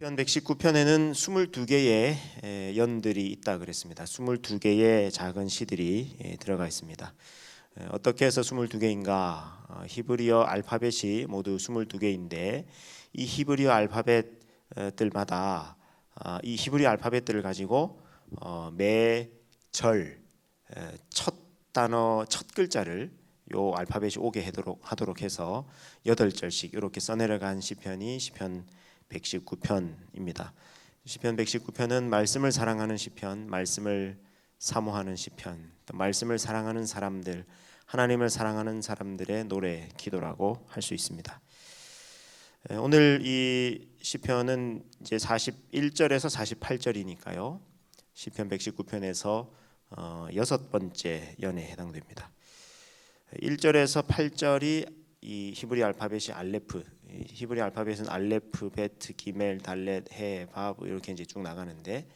편 119편에는 22개의 연들이 있다 그랬습니다. 22개의 작은 시들이 예, 들어가 있습니다. 에, 어떻게 해서 22개인가? 어, 히브리어 알파벳이 모두 22개인데 이 히브리어 알파벳들마다 아, 이 히브리어 알파벳들을 가지고 어, 매절 에, 첫 단어 첫 글자를 요 알파벳이 오게 하도록, 하도록 해서 여덟 절씩 이렇게 써내려간 시편이 시편 119편입니다. 시편 119편은 말씀을 사랑하는 시편, 말씀을 사모하는 시편, 또 말씀을 사랑하는 사람들, 하나님을 사랑하는 사람들의 노래, 기도라고 할 수 있습니다. 에, 오늘 이 시편은 이제 41절에서 48절이니까요. 시편 119편에서 어, 여섯 번째 연에 해당됩니다. 1절에서 8절이 이 히브리 알파벳이 알레프, 이 히브리 알파벳은 알레프, 베트, 기멜, 달렛, 해, 바브 이렇게 이제 쭉 나가는데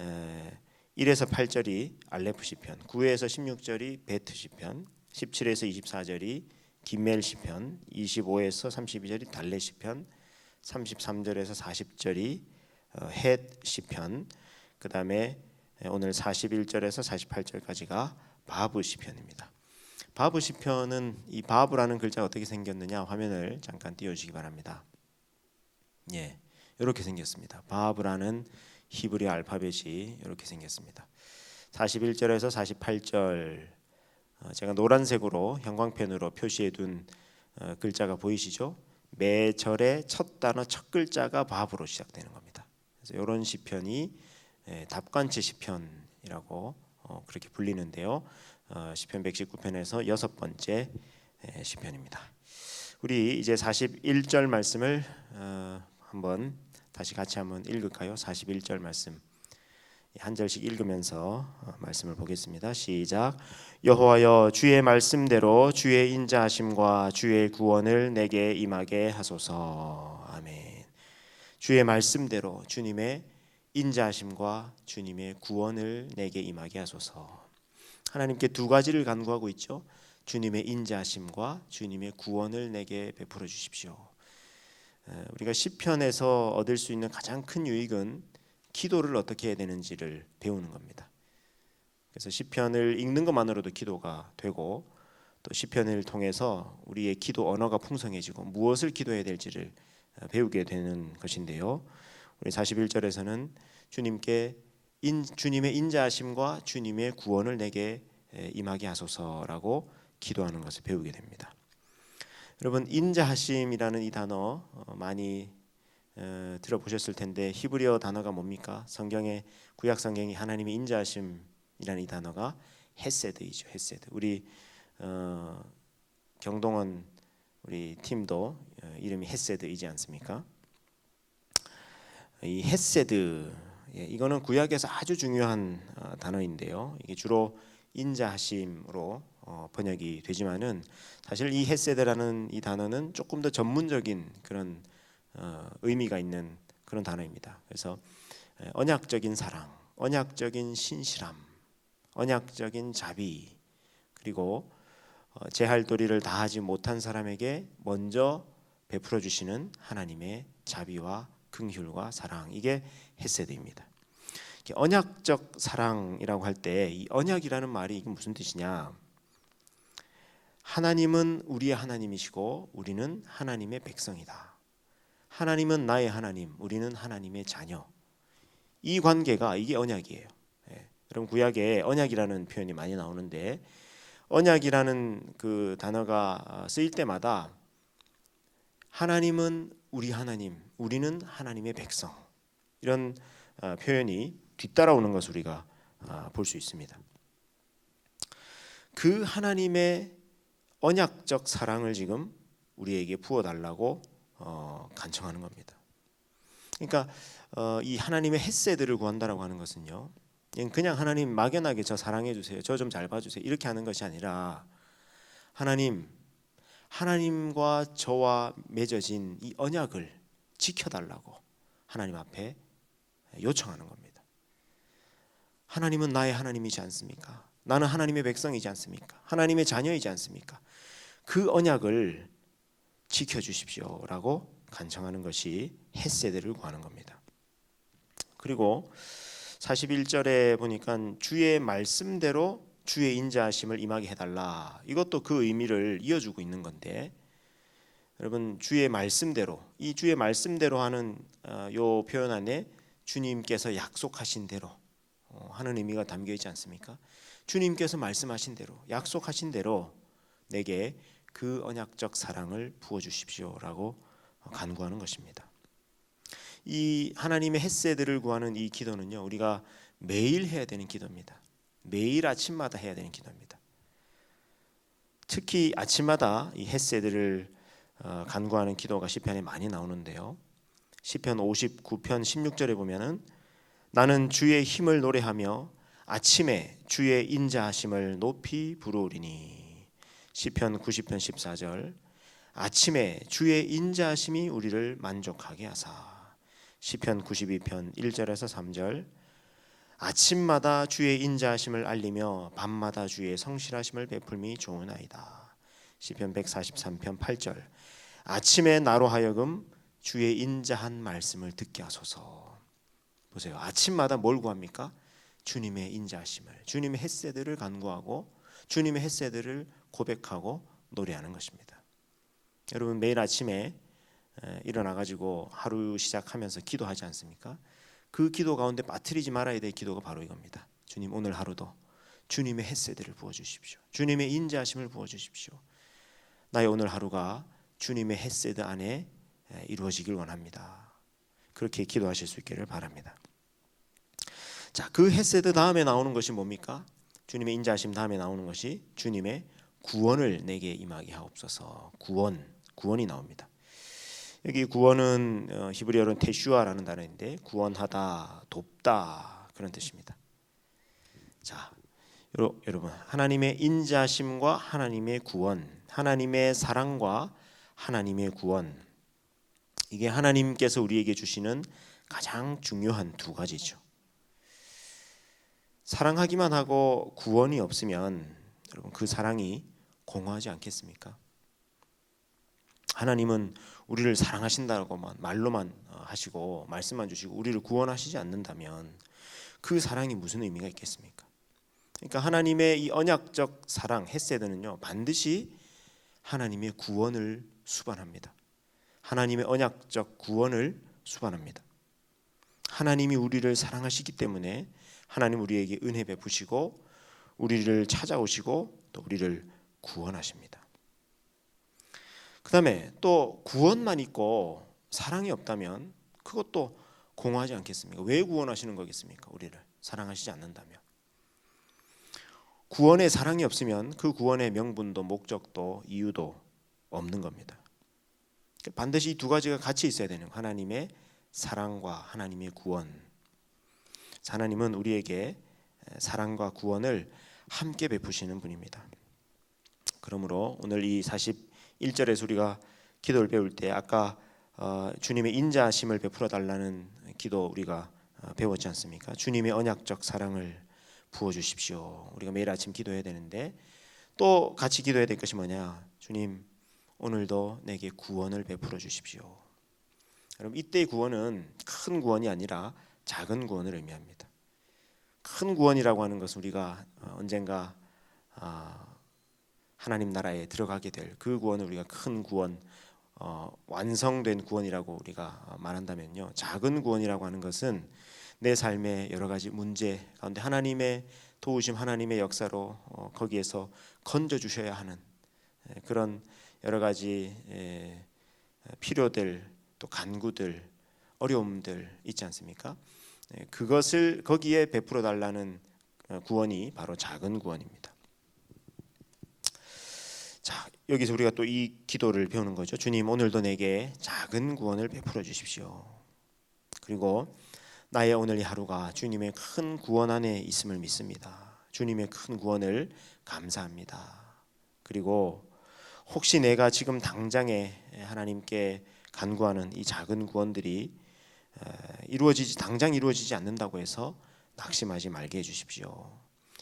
에, 1에서 8절이 알레프 시편, 9에서 16절이 베트 시편, 17에서 24절이 기멜 시편, 25에서 32절이 달렛 시편, 33절에서 40절이 어, 헷 시편, 그 다음에 오늘 41절에서 48절까지가 바브 시편입니다. 바브 시편은 이 바브라는 글자가 어떻게 생겼느냐 화면을 잠깐 띄워주시기 바랍니다. 예, 이렇게 생겼습니다. 바브라는 히브리 알파벳이 이렇게 생겼습니다. 41절에서 48절 어, 제가 노란색으로 형광펜으로 표시해 둔 어, 글자가 보이시죠? 매 절의 첫 단어 첫 글자가 바브로 시작되는 겁니다. 그래서 이런 시편이 예, 답관체 시편이라고 어, 그렇게 불리는데요. 어, 시편 119편에서 여섯 번째 예, 시편입니다. 우리 이제 41절 말씀을 어, 한번 다시 같이 한번 읽을까요? 41절 말씀 한 절씩 읽으면서 어, 말씀을 보겠습니다. 시작. 여호와여 주의 말씀대로 주의 인자하심과 주의 구원을 내게 임하게 하소서. 아멘. 주의 말씀대로 주님의 인자하심과 주님의 구원을 내게 임하게 하소서. 하나님께 두 가지를 간구하고 있죠. 주님의 인자하심과 주님의 구원을 내게 베풀어 주십시오. 에, 우리가 시편에서 얻을 수 있는 가장 큰 유익은 기도를 어떻게 해야 되는지를 배우는 겁니다. 그래서 시편을 읽는 것만으로도 기도가 되고 또 시편을 통해서 우리의 기도 언어가 풍성해지고 무엇을 기도해야 될지를 어, 배우게 되는 것인데요. 우리 41절에서는 주님께 인, 주님의 인자하심과 주님의 구원을 내게 에, 임하게 하소서라고 기도하는 것을 배우게 됩니다. 여러분 인자하심이라는 이 단어 어, 많이 어, 들어보셨을 텐데 히브리어 단어가 뭡니까? 성경의 구약 성경이 하나님의 인자하심이라는 이 단어가 헤세드이죠. 헤세드. 우리 어, 경동원 우리 팀도 어, 이름이 헤세드이지 않습니까? 이 헤세드 예, 이거는 구약에서 아주 중요한 어, 단어인데요. 이게 주로 인자하심으로 어, 번역이 되지만은 사실 이 헤세드라는 이 단어는 조금 더 전문적인 그런 어, 의미가 있는 그런 단어입니다. 그래서 에, 언약적인 사랑, 언약적인 신실함, 언약적인 자비 그리고 어, 제할 도리를 다하지 못한 사람에게 먼저 베풀어 주시는 하나님의 자비와 긍휼과 사랑 이게 헤세드입니다. 언약적 사랑이라고 할 때 이 언약이라는 말이 이게 무슨 뜻이냐? 하나님은 우리의 하나님이시고 우리는 하나님의 백성이다. 하나님은 나의 하나님, 우리는 하나님의 자녀. 이 관계가 이게 언약이에요. 예. 여러분 구약에 언약이라는 표현이 많이 나오는데 언약이라는 그 단어가 쓰일 때마다 하나님은 우리 하나님, 우리는 하나님의 백성 이런 어, 표현이 뒤따라오는 것을 우리가 아, 볼수 있습니다. 그 하나님의 언약적 사랑을 지금 우리에게 부어 달라고 어, 간청하는 겁니다. 그러니까 어, 이 하나님의 햇세들을 구한다라고 하는 것은요, 그냥 하나님 막연하게 저 사랑해 주세요, 저 좀 잘 봐주세요 이렇게 하는 것이 아니라 하나님, 하나님과 저와 맺어진 이 언약을 지켜달라고 하나님 앞에 요청하는 겁니다. 하나님은 나의 하나님이지 않습니까? 나는 하나님의 백성이지 않습니까? 하나님의 자녀이지 않습니까? 그 언약을 지켜 주십시오라고 간청하는 것이 햇세대를 구하는 겁니다. 그리고 41절에 보니까 주의 말씀대로 주의 인자하심을 임하게 해달라. 이것도 그 의미를 이어주고 있는 건데 여러분 주의 말씀대로 이 주의 말씀대로 하는 어, 요 표현 안에 주님께서 약속하신 대로 어, 하는 의미가 담겨 있지 않습니까? 주님께서 말씀하신 대로 약속하신 대로 내게 그 언약적 사랑을 부어 주십시오라고 간구하는 것입니다. 이 하나님의 햇새들을 구하는 이 기도는요. 우리가 매일 해야 되는 기도입니다. 매일 아침마다 해야 되는 기도입니다. 특히 아침마다 이 햇새들을 어, 간구하는 기도가 시편에 많이 나오는데요. 시편 59편 16절에 보면은 나는 주의 힘을 노래하며 아침에 주의 인자하심을 높이 부르리니. 시편 90편 14절. 아침에 주의 인자하심이 우리를 만족하게 하사. 시편 92편 1절에서 3절. 아침마다 주의 인자하심을 알리며 밤마다 주의 성실하심을 베풀미 좋으나이다. 시편 143편 8절. 아침에 나로 하여금 주의 인자한 말씀을 듣게 하소서. 보세요. 아침마다 뭘 구합니까? 주님의 인자하심을, 주님의 햇새들을 간구하고 주님의 햇새들을 고백하고 노래하는 것입니다. 여러분 매일 아침에 일어나 가지고 하루 시작하면서 기도하지 않습니까? 그 기도 가운데 빠뜨리지 말아야 될 기도가 바로 이겁니다. 주님 오늘 하루도 주님의 햇새들을 부어 주십시오. 주님의 인자하심을 부어 주십시오. 나의 오늘 하루가 주님의 햇새드 안에 이루어지길 원합니다. 그렇게 기도하실 수 있기를 바랍니다. 자, 그 햇새드 다음에 나오는 것이 뭡니까? 주님의 인자하심 다음에 나오는 것이 주님의 구원을 내게 임하게 하옵소서. 구원, 구원이 나옵니다. 여기 구원은 어, 히브리어로는 테슈아라는 단어인데 구원하다, 돕다 그런 뜻입니다. 자, 여러분 하나님의 인자심과 하나님의 구원, 하나님의 사랑과 하나님의 구원 이게 하나님께서 우리에게 주시는 가장 중요한 두 가지죠. 사랑하기만 하고 구원이 없으면 여러분 그 사랑이 공허하지 않겠습니까? 하나님은 우리를 사랑하신다고만 말로만 어, 하시고 말씀만 주시고 우리를 구원하시지 않는다면 그 사랑이 무슨 의미가 있겠습니까? 그러니까 하나님의 이 언약적 사랑 헤세드는요 반드시 하나님의 구원을 수반합니다. 하나님의 언약적 구원을 수반합니다. 하나님이 우리를 사랑하시기 때문에 하나님 우리에게 은혜 베푸시고 우리를 찾아오시고 또 우리를 구원하십니다. 그다음에 또 구원만 있고 사랑이 없다면 그것도 공허하지 않겠습니까? 왜 구원하시는 거겠습니까? 우리를 사랑하시지 않는다면 구원에 사랑이 없으면 그 구원의 명분도 목적도 이유도 없는 겁니다. 반드시 이 두 가지가 같이 있어야 되는 하나님의 사랑과 하나님의 구원. 하나님은 우리에게 사랑과 구원을 함께 베푸시는 분입니다. 그러므로 오늘 이 41절에서 우리가 기도를 배울 때 아까 어, 주님의 인자하심을 베풀어 달라는 기도 우리가 어, 배웠지 않습니까? 주님의 언약적 사랑을 부어 주십시오. 우리가 매일 아침 기도해야 되는데 또 같이 기도해야 될 것이 뭐냐? 주님 오늘도 내게 구원을 베풀어 주십시오. 여러분 이때의 구원은 큰 구원이 아니라 작은 구원을 의미합니다. 큰 구원이라고 하는 것은 우리가 어, 언젠가 아, 하나님 나라에 들어가게 될 그 구원을 우리가 큰 구원, 어, 완성된 구원이라고 우리가 말한다면요. 작은 구원이라고 하는 것은 내 삶의 여러 가지 문제 가운데 하나님의 도우심, 하나님의 역사로 어, 거기에서 건져 주셔야 하는 에, 그런 여러 가지 에, 필요들 또 간구들 어려움들 있지 않습니까? 에, 그것을 거기에 베풀어 달라는 어, 구원이 바로 작은 구원입니다. 자, 여기서 우리가 또 이 기도를 배우는 거죠. 주님, 오늘도 내게 작은 구원을 베풀어 주십시오. 그리고 나의 오늘 이 하루가 주님의 큰 구원 안에 있음을 믿습니다. 주님의 큰 구원을 감사합니다. 그리고 혹시 내가 지금 당장에 하나님께 간구하는 이 작은 구원들이 이루어지지 당장 이루어지지 않는다고 해서 낙심하지 말게 해 주십시오.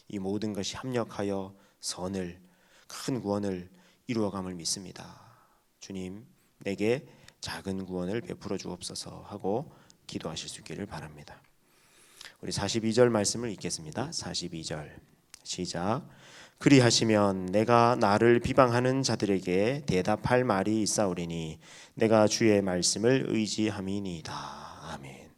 이 모든 것이 합력하여 선을 큰 구원을 이루어감을 믿습니다. 주님, 내게 작은 구원을 베풀어 주옵소서 하고 기도하실 수 있기를 바랍니다. 우리 42절 말씀을 읽겠습니다. 42절 시작. 그리하시면 내가 나를 비방하는 자들에게 대답할 말이 있사오리니 내가 주의 말씀을 의지함이니이다. 아멘.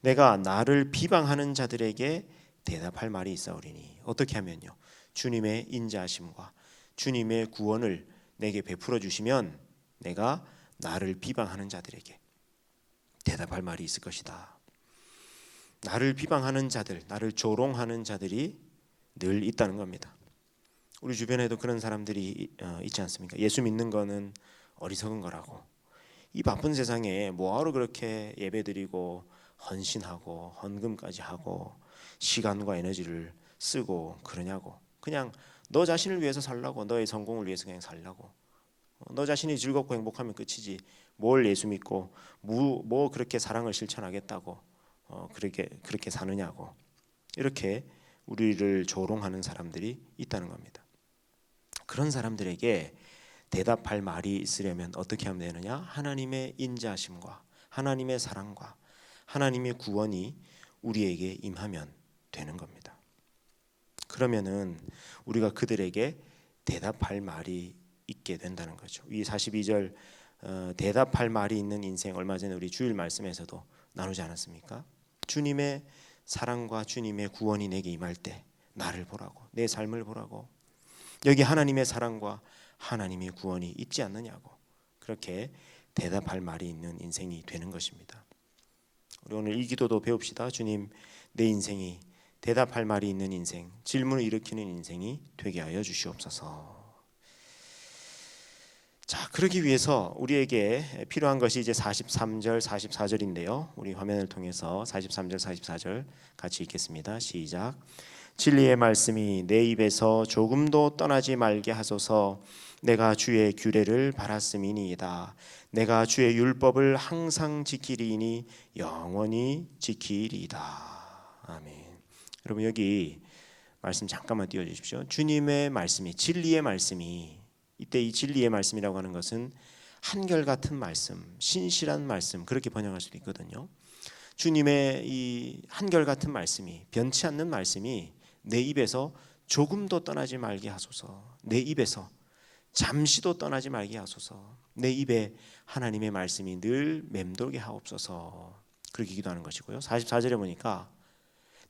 내가 나를 비방하는 자들에게 대답할 말이 있사오리니 어떻게 하면요? 주님의 인자하심과 주님의 구원을 내게 베풀어 주시면 내가 나를 비방하는 자들에게 대답할 말이 있을 것이다. 나를 비방하는 자들, 나를 조롱하는 자들이 늘 있다는 겁니다. 우리 주변에도 그런 사람들이 어, 있지 않습니까? 예수 믿는 거는 어리석은 거라고. 이 바쁜 세상에 뭐하러 그렇게 예배드리고 헌신하고 헌금까지 하고 시간과 에너지를 쓰고 그러냐고. 그냥 너 자신을 위해서 살라고 너의 성공을 위해서 그냥 살라고. 어, 너 자신이 즐겁고 행복하면 끝이지. 뭘 예수 믿고 뭐, 뭐 그렇게 사랑을 실천하겠다고 어, 그렇게 그렇게 사느냐고. 이렇게 우리를 조롱하는 사람들이 있다는 겁니다. 그런 사람들에게 대답할 말이 있으려면 어떻게 하면 되느냐? 하나님의 인자하심과 하나님의 사랑과 하나님의 구원이 우리에게 임하면 되는 겁니다. 그러면은 우리가 그들에게 대답할 말이 있게 된다는 거죠. 이 42절 어, 대답할 말이 있는 인생 얼마 전에 우리 주일 말씀에서도 나누지 않았습니까? 주님의 사랑과 주님의 구원이 내게 임할 때 나를 보라고 내 삶을 보라고 여기 하나님의 사랑과 하나님의 구원이 있지 않느냐고 그렇게 대답할 말이 있는 인생이 되는 것입니다. 우리 오늘 이 기도도 배웁시다. 주님, 내 인생이 대답할 말이 있는 인생, 질문을 일으키는 인생이 되게 하여 주시옵소서. 자, 그러기 위해서 우리에게 필요한 것이 이제 43절, 44절인데요. 우리 화면을 통해서 43절, 44절 같이 읽겠습니다. 시작. 진리의 말씀이 내 입에서 조금도 떠나지 말게 하소서. 내가 주의 규례를 바랐음이니이다. 내가 주의 율법을 항상 지키리니 영원히 지키리이다. 아멘. 여러분 여기 말씀 잠깐만 띄워 주십시오. 주님의 말씀이 진리의 말씀이 이때 이 진리의 말씀이라고 하는 것은 한결 같은 말씀, 신실한 말씀 그렇게 번역할 수도 있거든요. 주님의 이 한결 같은 말씀이 변치 않는 말씀이 내 입에서 조금도 떠나지 말게 하소서. 내 입에서 잠시도 떠나지 말게 하소서. 내 입에 하나님의 말씀이 늘 맴돌게 하옵소서. 그렇게 기도하는 것이고요. 44절에 보니까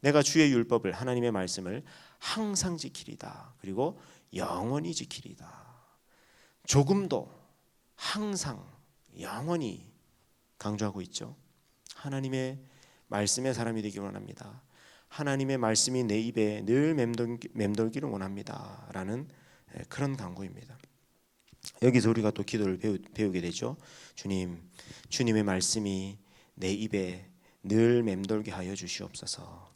내가 주의 율법을 하나님의 말씀을 항상 지키리다. 그리고 영원히 지키리다. 조금도 항상 영원히 강조하고 있죠. 하나님의 말씀의 사람이 되기 원합니다. 하나님의 말씀이 내 입에 늘 맴돌, 기를 원합니다 라는 그런 강구입니다. 여기서 우리가 또 기도를 배우, 배우 게 되죠. 주님, 주님의 말씀이 내 입에 늘 맴돌게 하여 주시옵소서.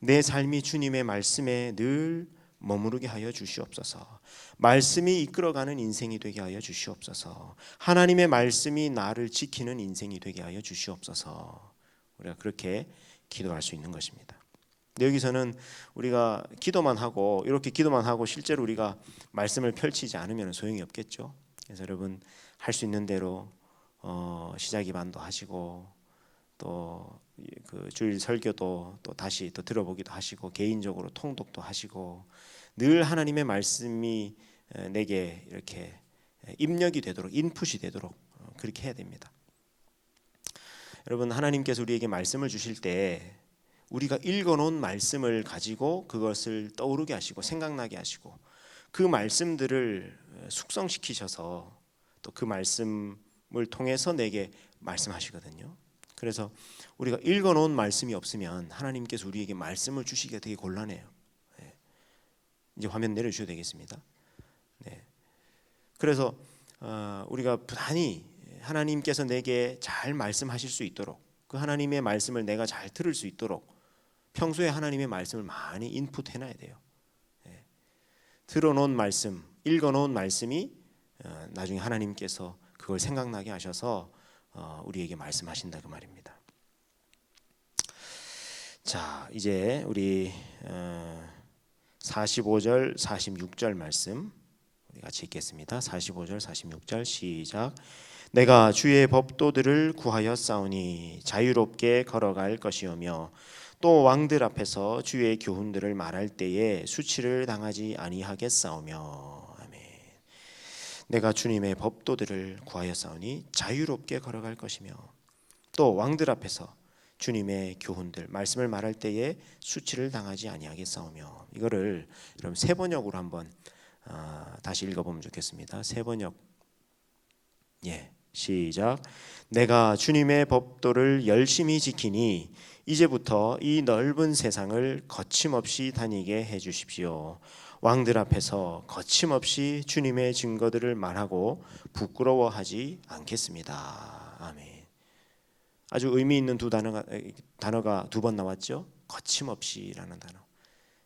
내 삶이 주님의 말씀에 늘 머무르게 하여 주시옵소서. 말씀이 이끌어가는 인생이 되게 하여 주시옵소서. 하나님의 말씀이 나를 지키는 인생이 되게 하여 주시옵소서. 우리가 그렇게 기도할 수 있는 것입니다. 여기서는 우리가 기도만 하고 이렇게 기도만 하고 실제로 우리가 말씀을 펼치지 않으면 소용이 없겠죠. 그래서 여러분 할 수 있는 대로 어, 시작 기반도 하시고 또 그 주일 설교도 또 다시 또 들어보기도 하시고 개인적으로 통독도 하시고 늘 하나님의 말씀이 내게 이렇게 입력이 되도록 인풋이 되도록 어, 그렇게 해야 됩니다. 여러분 하나님께서 우리에게 말씀을 주실 때 우리가 읽어놓은 말씀을 가지고 그것을 떠오르게 하시고 생각나게 하시고 그 말씀들을 숙성시키셔서 또 그 말씀을 통해서 내게 말씀하시거든요. 그래서 우리가 읽어놓은 말씀이 없으면 하나님께서 우리에게 말씀을 주시기가 되게 곤란해요. 네. 이제 화면 내려주셔도 되겠습니다. 네. 그래서 어, 우리가 부단히 하나님께서 내게 잘 말씀하실 수 있도록 그 하나님의 말씀을 내가 잘 들을 수 있도록 평소에 하나님의 말씀을 많이 인풋해 놔야 돼요. 예. 들어놓은 말씀, 읽어놓은 말씀이 어, 나중에 하나님께서 그걸 생각나게 하셔서 어, 우리에게 말씀하신다 그 말입니다. 자, 이제 우리 45절, 어, 46절 말씀 우리 같이 읽겠습니다. 45절, 46절 시작. 내가 주의 법도들을 구하여 싸우니 자유롭게 걸어갈 것이오며 또 왕들 앞에서 주의 교훈들을 말할 때에 수치를 당하지 아니하겠사오며 아멘. 내가 주님의 법도들을 구하여 싸우니 자유롭게 걸어갈 것이며 또 왕들 앞에서 주님의 교훈들 말씀을 말할 때에 수치를 당하지 아니하겠사오며 이거를 여러분 세 번역으로 한번 아, 다시 읽어보면 좋겠습니다. 세 번역 예 시작 내가 주님의 법도를 열심히 지키니 이제부터 이 넓은 세상을 거침없이 다니게 해 주십시오. 왕들 앞에서 거침없이 주님의 증거들을 말하고 부끄러워하지 않겠습니다. 아멘. 아주 의미 있는 두 단어가 단어가 두 번 나왔죠. 거침없이라는 단어.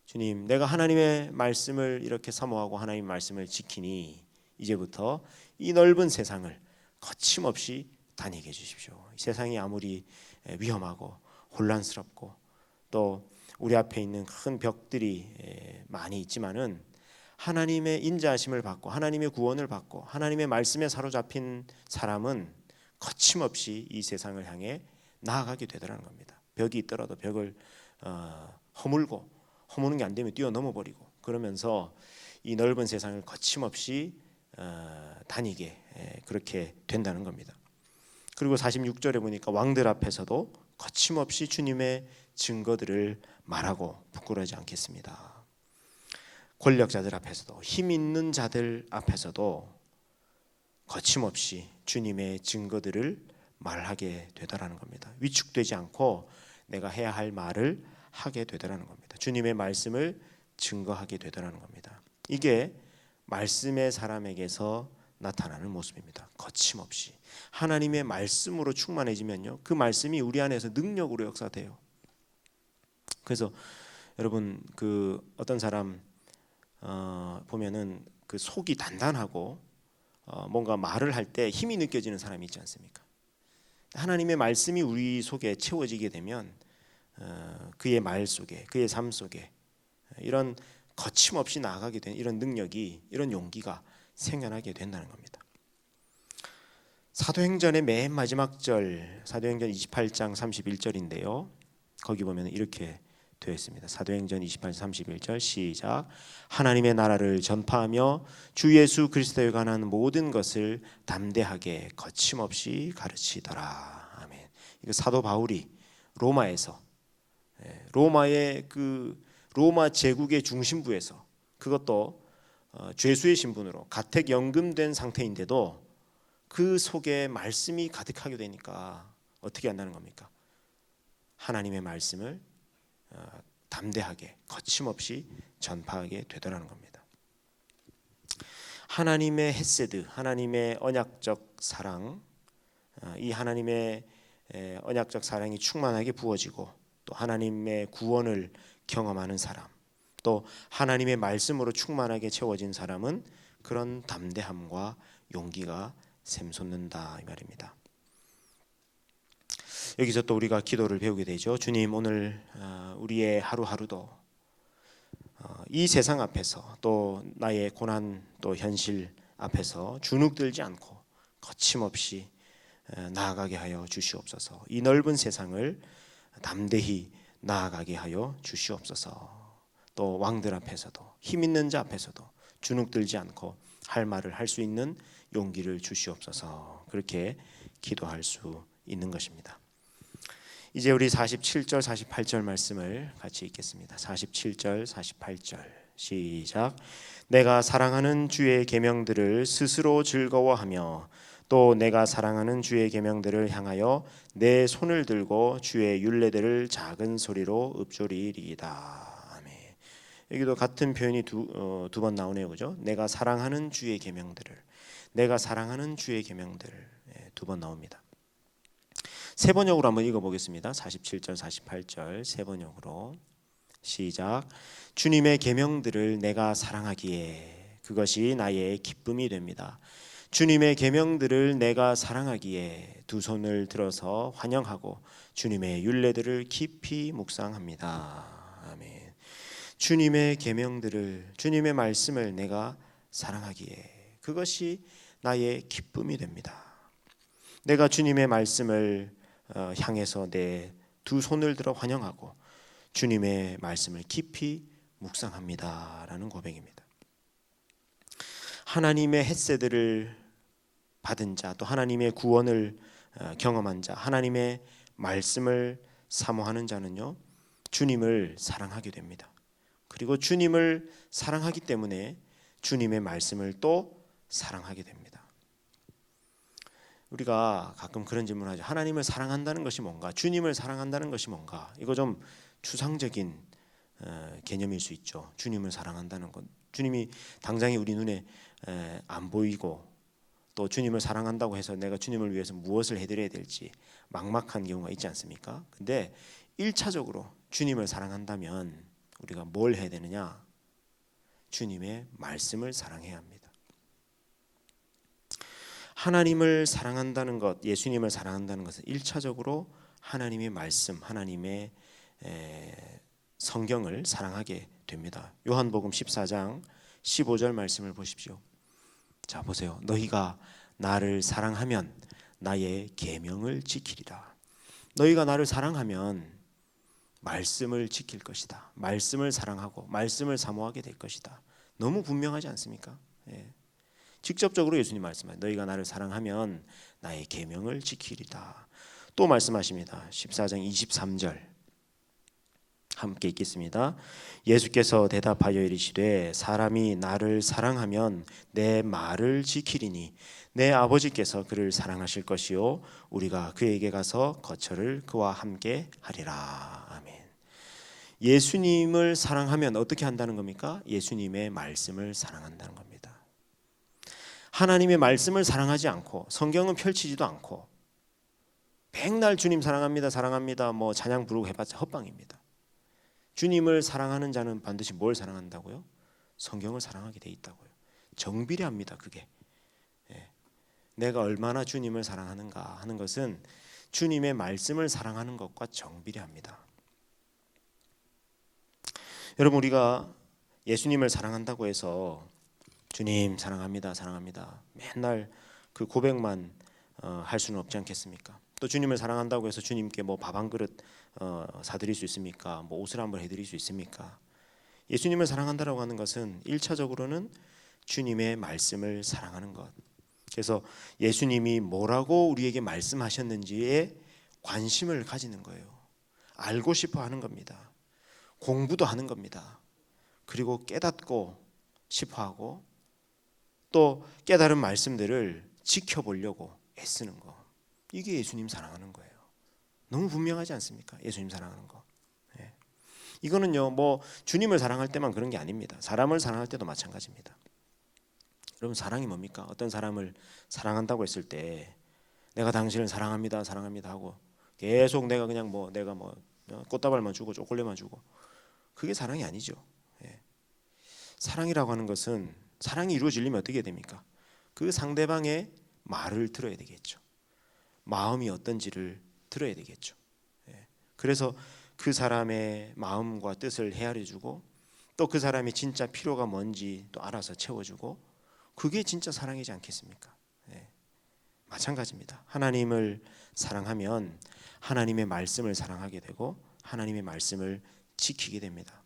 주님, 내가 하나님의 말씀을 이렇게 사모하고 하나님 말씀을 지키니 이제부터 이 넓은 세상을 거침없이 다니게 해 주십시오. 이 세상이 아무리 위험하고 혼란스럽고 또 우리 앞에 있는 큰 벽들이 많이 있지만은 하나님의 인자하심을 받고 하나님의 구원을 받고 하나님의 말씀에 사로잡힌 사람은 거침없이 이 세상을 향해 나아가게 되더라는 겁니다. 벽이 있더라도 벽을 어, 허물고 허무는 게 안 되면 뛰어넘어 버리고 그러면서 이 넓은 세상을 거침없이 어, 다니게 그렇게 된다는 겁니다. 그리고 46절에 보니까 왕들 앞에서도 거침없이 주님의 증거들을 말하고 부끄러워하지 않겠습니다. 권력자들 앞에서도 힘 있는 자들 앞에서도 거침없이 주님의 증거들을 말하게 되더라는 겁니다. 위축되지 않고 내가 해야 할 말을 하게 되더라는 겁니다. 주님의 말씀을 증거하게 되더라는 겁니다. 이게 말씀의 사람에게서 나타나는 모습입니다. 거침없이 하나님의 말씀으로 충만해지면요, 그 말씀이 우리 안에서 능력으로 역사돼요. 그래서 여러분 그 어떤 사람 어, 보면은 그 속이 단단하고 어, 뭔가 말을 할 때 힘이 느껴지는 사람이 있지 않습니까? 하나님의 말씀이 우리 속에 채워지게 되면 어, 그의 말 속에 그의 삶 속에 이런 거침없이 나아가게 된 이런 능력이 이런 용기가 생겨나게 된다는 겁니다. 사도행전의 맨 마지막 절 사도행전 28장 31절인데요. 거기 보면 이렇게 되어 있습니다. 사도행전 28장 31절 시작 하나님의 나라를 전파하며 주 예수 그리스도에 관한 모든 것을 담대하게 거침없이 가르치더라. 아멘. 이거 사도 바울이 로마에서 예, 로마의 그 로마 제국의 중심부에서 그것도 어, 죄수의 신분으로 가택 연금된 상태인데도 그 속에 말씀이 가득하게 되니까 어떻게 한다는 겁니까? 하나님의 말씀을 어, 담대하게 거침없이 전파하게 되더라는 겁니다. 하나님의 헤세드, 하나님의 언약적 사랑, 어, 이 하나님의 언약적 사랑이 충만하게 부어지고 또 하나님의 구원을 경험하는 사람, 또 하나님의 말씀으로 충만하게 채워진 사람은 그런 담대함과 용기가 샘솟는다 이 말입니다. 여기서 또 우리가 기도를 배우게 되죠. 주님 오늘 어, 우리의 하루하루도 어, 이 세상 앞에서 또 나의 고난 또 현실 앞에서 주눅들지 않고 거침없이 어, 나아가게 하여 주시옵소서. 이 넓은 세상을 담대히 나아가게 하여 주시옵소서. 또 왕들 앞에서도 힘 있는 자 앞에서도 주눅들지 않고 할 말을 할 수 있는 용기를 주시옵소서. 그렇게 기도할 수 있는 것입니다. 이제 우리 47절 48절 말씀을 같이 읽겠습니다. 47절 48절 시작 내가 사랑하는 주의 계명들을 스스로 즐거워하며 또 내가 사랑하는 주의 계명들을 향하여 내 손을 들고 주의 율례들을 작은 소리로 읊조리리이다. 여기도 같은 표현이 두두번 어, 나오네요, 그죠? 내가 사랑하는 주의 계명들을, 내가 사랑하는 주의 계명들을 예, 두번 나옵니다. 세 번역으로 한번 읽어보겠습니다. 47절, 48절 세 번역으로 시작. 주님의 계명들을 내가 사랑하기에 그것이 나의 기쁨이 됩니다. 주님의 계명들을 내가 사랑하기에 두 손을 들어서 환영하고 주님의 윤례들을 깊이 묵상합니다. 주님의 계명들을 주님의 말씀을 내가 사랑하기에 그것이 나의 기쁨이 됩니다. 내가 주님의 말씀을 어, 향해서 내 두 손을 들어 환영하고 주님의 말씀을 깊이 묵상합니다라는 고백입니다. 하나님의 햇새들을 받은 자, 또 하나님의 구원을 어, 경험한 자, 하나님의 말씀을 사모하는 자는요, 주님을 사랑하게 됩니다. 그리고 주님을 사랑하기 때문에 주님의 말씀을 또 사랑하게 됩니다. 우리가 가끔 그런 질문을 하죠. 하나님을 사랑한다는 것이 뭔가? 주님을 사랑한다는 것이 뭔가? 이거 좀 추상적인 어, 개념일 수 있죠. 주님을 사랑한다는 것. 주님이 당장에 우리 눈에 에, 안 보이고 또 주님을 사랑한다고 해서 내가 주님을 위해서 무엇을 해드려야 될지 막막한 경우가 있지 않습니까? 근데 일차적으로 주님을 사랑한다면 우리가 뭘 해야 되느냐? 주님의 말씀을 사랑해야 합니다. 하나님을 사랑한다는 것, 예수님을 사랑한다는 것은 일차적으로 하나님의 말씀, 하나님의 에, 성경을 사랑하게 됩니다. 요한복음 14장 15절 말씀을 보십시오. 자, 보세요. 너희가 나를 사랑하면 나의 계명을 지키리라. 너희가 나를 사랑하면 말씀을 지킬 것이다. 말씀을 사랑하고 말씀을 사모하게 될 것이다. 너무 분명하지 않습니까? 예. 직접적으로 예수님 말씀하요 너희가 나를 사랑하면 나의 계명을 지키리다. 또 말씀하십니다. 14장 23절. 함께 읽겠습니다. 예수께서 대답하여 이르시되 사람이 나를 사랑하면 내 말을 지키리니 내 아버지께서 그를 사랑하실 것이요 우리가 그에게 가서 거처를 그와 함께 하리라. 아멘. 예수님을 사랑하면 어떻게 한다는 겁니까? 예수님의 말씀을 사랑한다는 겁니다. 하나님의 말씀을 사랑하지 않고 성경은 펼치지도 않고 백날 주님 사랑합니다 사랑합니다 뭐 찬양 부르고 해봤자 헛방입니다. 주님을 사랑하는 자는 반드시 뭘 사랑한다고요? 성경을 사랑하게 돼 있다고요. 정비례합니다 그게. 예. 내가 얼마나 주님을 사랑하는가 하는 것은 주님의 말씀을 사랑하는 것과 정비례합니다. 여러분 우리가 예수님을 사랑한다고 해서 주님 사랑합니다, 사랑합니다. 맨날 그 고백만 어, 할 수는 없지 않겠습니까? 또 주님을 사랑한다고 해서 주님께 뭐 밥 한 그릇 어, 사드릴 수 있습니까? 뭐 옷을 한번 해드릴 수 있습니까? 예수님을 사랑한다라고 하는 것은 일차적으로는 주님의 말씀을 사랑하는 것. 그래서 예수님이 뭐라고 우리에게 말씀하셨는지에 관심을 가지는 거예요. 알고 싶어 하는 겁니다. 공부도 하는 겁니다. 그리고 깨닫고 싶어 하고 또 깨달은 말씀들을 지켜보려고 애쓰는 거. 이게 예수님 사랑하는 거예요. 너무 분명하지 않습니까? 예수님 사랑하는 거. 예. 이거는요, 뭐 주님을 사랑할 때만 그런 게 아닙니다. 사람을 사랑할 때도 마찬가지입니다. 여러분 사랑이 뭡니까? 어떤 사람을 사랑한다고 했을 때 내가 당신을 사랑합니다, 사랑합니다 하고 계속 내가 그냥 뭐 내가 뭐 꽃다발만 주고 초콜릿만 주고 그게 사랑이 아니죠. 예. 사랑이라고 하는 것은 사랑이 이루어지려면 어떻게 됩니까? 그 상대방의 말을 들어야 되겠죠. 마음이 어떤지를 들어야 되겠죠. 예. 그래서 그 사람의 마음과 뜻을 헤아려주고 또 그 사람이 진짜 필요가 뭔지 또 알아서 채워주고 그게 진짜 사랑이지 않겠습니까? 예. 마찬가지입니다. 하나님을 사랑하면 하나님의 말씀을 사랑하게 되고 하나님의 말씀을 지키게 됩니다.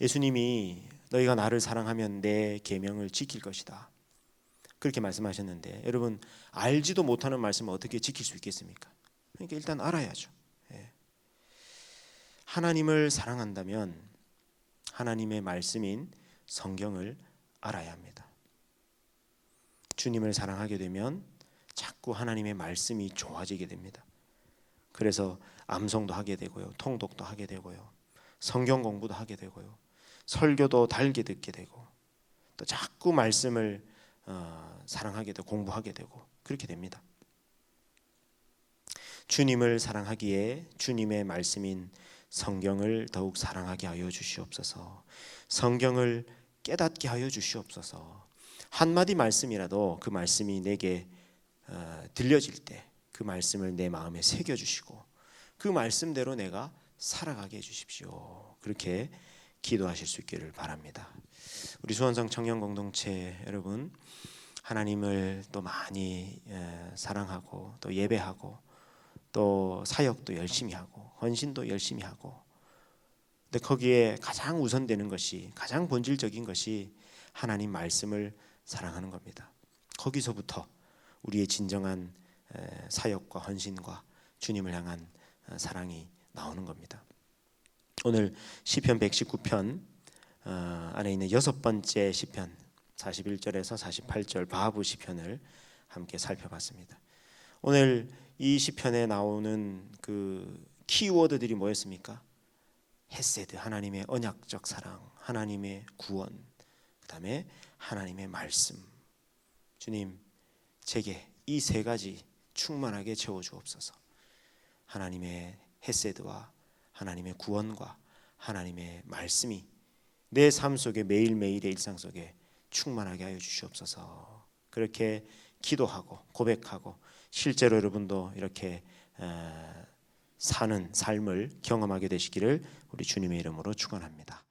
예수님이 너희가 나를 사랑하면 내 계명을 지킬 것이다. 그렇게 말씀하셨는데 여러분 알지도 못하는 말씀을 어떻게 지킬 수 있겠습니까? 그러니까 일단 알아야죠. 예. 하나님을 사랑한다면 하나님의 말씀인 성경을 알아야 합니다. 주님을 사랑하게 되면 자꾸 하나님의 말씀이 좋아지게 됩니다. 그래서 암송도 하게 되고요, 통독도 하게 되고요, 성경 공부도 하게 되고요, 설교도 달게 듣게 되고 또 자꾸 말씀을 어, 사랑하게 되고 공부하게 되고 그렇게 됩니다. 주님을 사랑하기에 주님의 말씀인 성경을 더욱 사랑하게 하여 주시옵소서. 성경을 깨닫게 하여 주시옵소서. 한 마디 말씀이라도 그 말씀이 내게 어, 들려질 때 그 말씀을 내 마음에 새겨 주시고 그 말씀대로 내가 살아가게 해 주십시오. 그렇게 기도하실 수 있기를 바랍니다. 우리 수원성 청년 공동체 여러분 하나님을 또 많이 에, 사랑하고 또 예배하고 또 사역도 열심히 하고 헌신도 열심히 하고 근데 거기에 가장 우선되는 것이 가장 본질적인 것이 하나님 말씀을 사랑하는 겁니다. 거기서부터 우리의 진정한 에, 사역과 헌신과 주님을 향한 어, 사랑이 나오는 겁니다. 오늘 시편 119편 어, 안에 있는 여섯 번째 시편 41절에서 48절 바하부 시편을 함께 살펴봤습니다. 오늘 이 시편에 나오는 그 키워드들이 뭐였습니까? 헤세드 하나님의 언약적 사랑, 하나님의 구원, 그다음에 하나님의 말씀. 주님, 제게 이 세 가지 충만하게 채워 주옵소서. 하나님의 헤세드와 하나님의 구원과 하나님의 말씀이 내 삶 속에 매일매일의 일상 속에 충만하게 하여 주시옵소서. 그렇게 기도하고 고백하고 실제로 여러분도 이렇게 에, 사는 삶을 경험하게 되시기를 우리 주님의 이름으로 축원합니다.